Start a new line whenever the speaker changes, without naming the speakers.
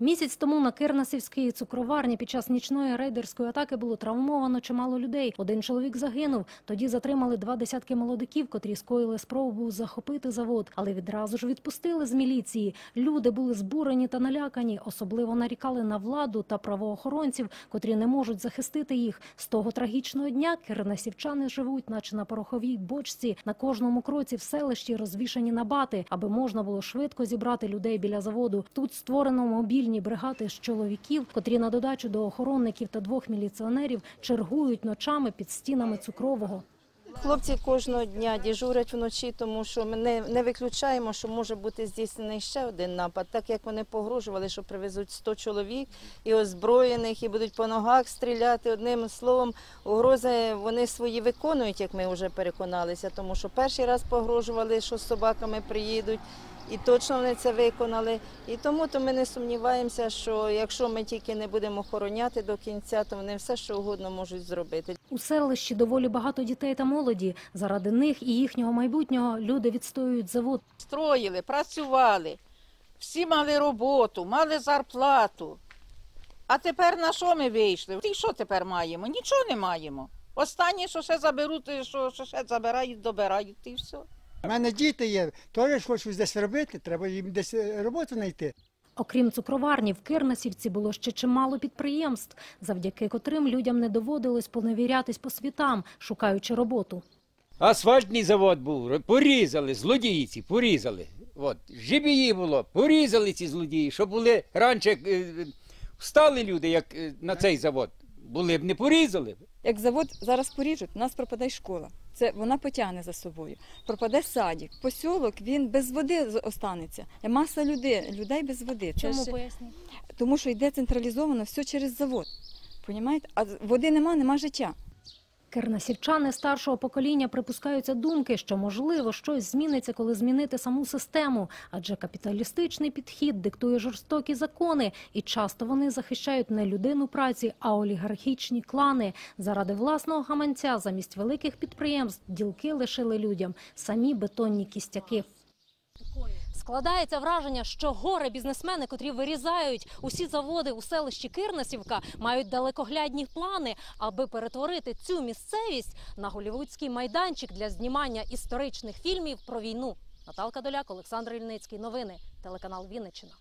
Місяць тому на Кирнасівській цукроварні під час нічної рейдерської атаки було травмовано чимало людей. Один чоловік загинув. Тоді затримали два десятки молодиків, котрі скоїли спробу захопити завод, але відразу ж відпустили з міліції. Люди були збурені та налякані. Особливо нарікали на владу та правоохоронців, котрі не можуть захистити їх. З того трагічного дня кирнасівчани живуть, наче на пороховій бочці. На кожному кроці в селищі розвішані набати, аби можна було швидко зібрати людей біля заводу. Тут створено мобільні бригади з чоловіків, котрі на додачу до охоронників та двох міліціонерів чергують ночами під стінами цукрового.
Хлопці кожного дня дежурять вночі, тому що ми не, не виключаємо, що може бути здійснений ще один напад, так як вони погрожували, що привезуть 100 чоловік і озброєних, і будуть по ногах стріляти. Одним словом, угрози вони свої виконують, як ми вже переконалися, тому що перший раз погрожували, що з собаками приїдуть. І точно вони це виконали. І тому то ми не сумніваємося, що якщо ми тільки не будемо охороняти до кінця, то вони все що угодно можуть зробити.
У селищі доволі багато дітей та молоді. Заради них і їхнього майбутнього люди відстоюють завод.
строїли, працювали, всі мали роботу, мали зарплату. А тепер на що ми вийшли? І що тепер маємо? Нічого не маємо. Останнє, що ще заберуть, що, що ще забирають, добирають, і все.
У мене діти є, теж хочуть десь робити, треба їм десь е, роботу знайти.
Окрім цукроварні, в Кирнасівці було ще чимало підприємств, завдяки котрим людям не доводилось поневірятись по світам, шукаючи роботу.
Асфальтний завод був, порізали, злодійці, порізали. От, жибії було, порізали ці злодії, щоб були раніше е, встали люди, як е, на цей завод. Були б не порізали.
Як завод зараз поріжуть, у нас пропаде й школа. Це вона потягне за собою. Пропаде садік. Посілок він без води з- останеться. Маса людей, людей без води. Чому
поясню?
тому що йде централізовано все через завод. Понімаєте? А води нема, нема життя.
Кирнасівчани старшого покоління припускаються думки, що можливо щось зміниться, коли змінити саму систему, адже капіталістичний підхід диктує жорстокі закони, і часто вони захищають не людину праці, а олігархічні клани. Заради власного гаманця замість великих підприємств ділки лишили людям самі бетонні кістяки. Складається враження, що горе бізнесмени, котрі вирізають усі заводи у селищі Кирнасівка, мають далекоглядні плани, аби перетворити цю місцевість на голівудський майданчик для знімання історичних фільмів про війну. Наталка Доляк, Олександр Ільницький. Новини. Телеканал Вінниччина.